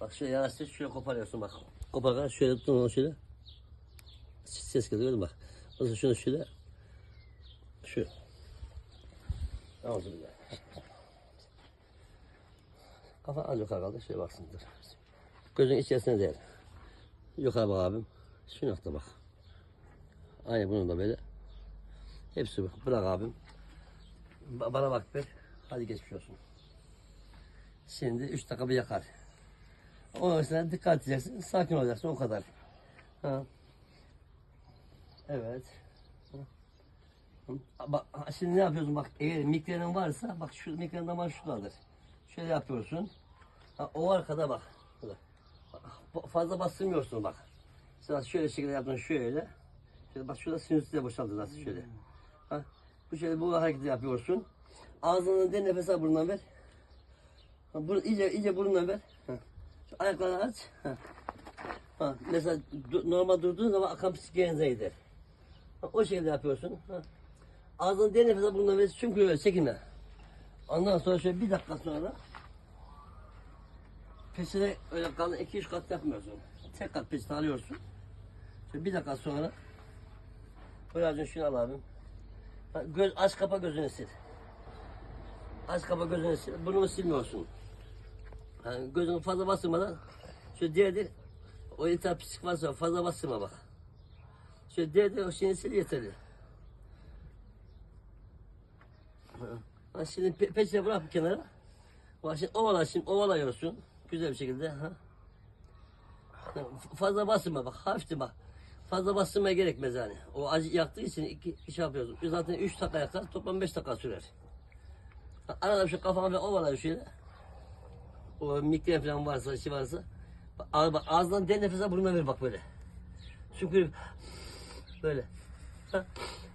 Bak şöyle yanaştır, şöyle koparıyorsun bak. Koparken şöyle tutun onu şöyle. Ses geliyor gördün bak. Zaman şunu şöyle. Şu. Dur ya. Kafa az yukarı kaldı. Şöyle baksın dur. Gözün içerisine değil. Yukarı bak abim. Şu nokta bak. Aynı bunun da böyle. Hepsi bu. Bırak abim. Ba- bana bak bir. Hadi geçmiş olsun. Şimdi üç dakika bir yakar. O yüzden dikkat edeceksin. Sakin olacaksın o kadar. Ha. Evet. Bak şimdi ne yapıyorsun bak eğer migrenin varsa bak şu migren damarı şuradadır. Şöyle yapıyorsun. Ha, o arkada bak. Bak, Fazla bastırmıyorsun bak. Sen şöyle şekilde yaptın şöyle. Şöyle bak şurada sinüsü de boşaldı nasıl şöyle. Ha, bu şöyle bu hareketi yapıyorsun. Ağzından de nefes al burundan ver. Ha, bur iyice iyice burundan ver. Ha. Ayaklarını aç. Ha. Ha, mesela du- normal durduğun zaman akan psikiyenize gider. O şekilde yapıyorsun. Ha. Ağzından de nefes al burundan ver. Çünkü öyle çekinme. Ondan sonra şöyle bir dakika sonra peşine öyle kalın iki üç kat yapmıyorsun. Tek kat peşine alıyorsun. Şöyle bir dakika sonra Birazcık şunu al abim. Göz, aç kapa gözünü sil. Aç kapa gözünü sil. Burnumu silmiyorsun. Yani gözünü fazla bastırmadan şöyle değdir. O iltihap pislik varsa fazla bastırma bak. Şöyle değdir o şeyini sil yeterli. Ha. Şimdi pe peçete bırak bir kenara. Bak şimdi ovala şimdi ovalıyorsun. Güzel bir şekilde. Ha. Fazla bastırma bak hafifti bak. Fazla bastırmaya gerekmez yani. O acı yaktığı için iki iş yapıyorsun. Zaten 3 dakika yakar toplam 5 dakika sürer. Arada bir şey kafana bir şöyle. O migren falan varsa şey varsa. Ağ- bak, ağzından den nefese burnuna ver bak böyle. Çünkü böyle.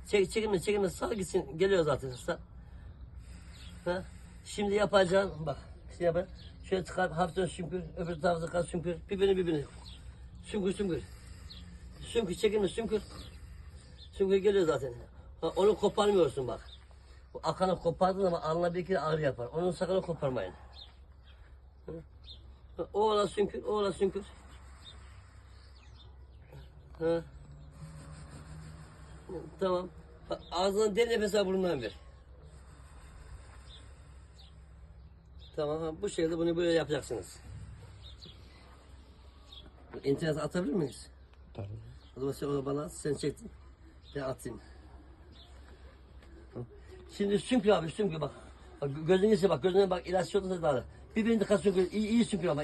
Çek, çekinme çekinme sağ gitsin geliyor zaten. Sağ. Ha. Şimdi yapacağın bak. Şimdi yapacağın. Şöyle çıkar hafiften sümkür. Öbür tarafta çıkar sümkür. Birbirini birbirini. Sümkür sümkür. Sümkür çekilme sümkür. Sümkür geliyor zaten. Ha, onu koparmıyorsun bak. Bu akanı kopardığın zaman alnına bir kere ağrı yapar. Onu sakın koparmayın. Ha. Ha, O ola sümkür, o ola sümkür. Ha. Tamam. Ağzından den nefes al burnundan ver. Tamam, ha, bu şekilde bunu böyle yapacaksınız. İnternete atabilir miyiz? Tabii. O zaman sen onu bana sen çektin. Ben atayım. Şimdi sümkür abi sümkür bak. bak gözüne bak gözüne bak ilaç yolunda da. Birbirini de kas sümkür. İyi, iyi sümkür ama iyi.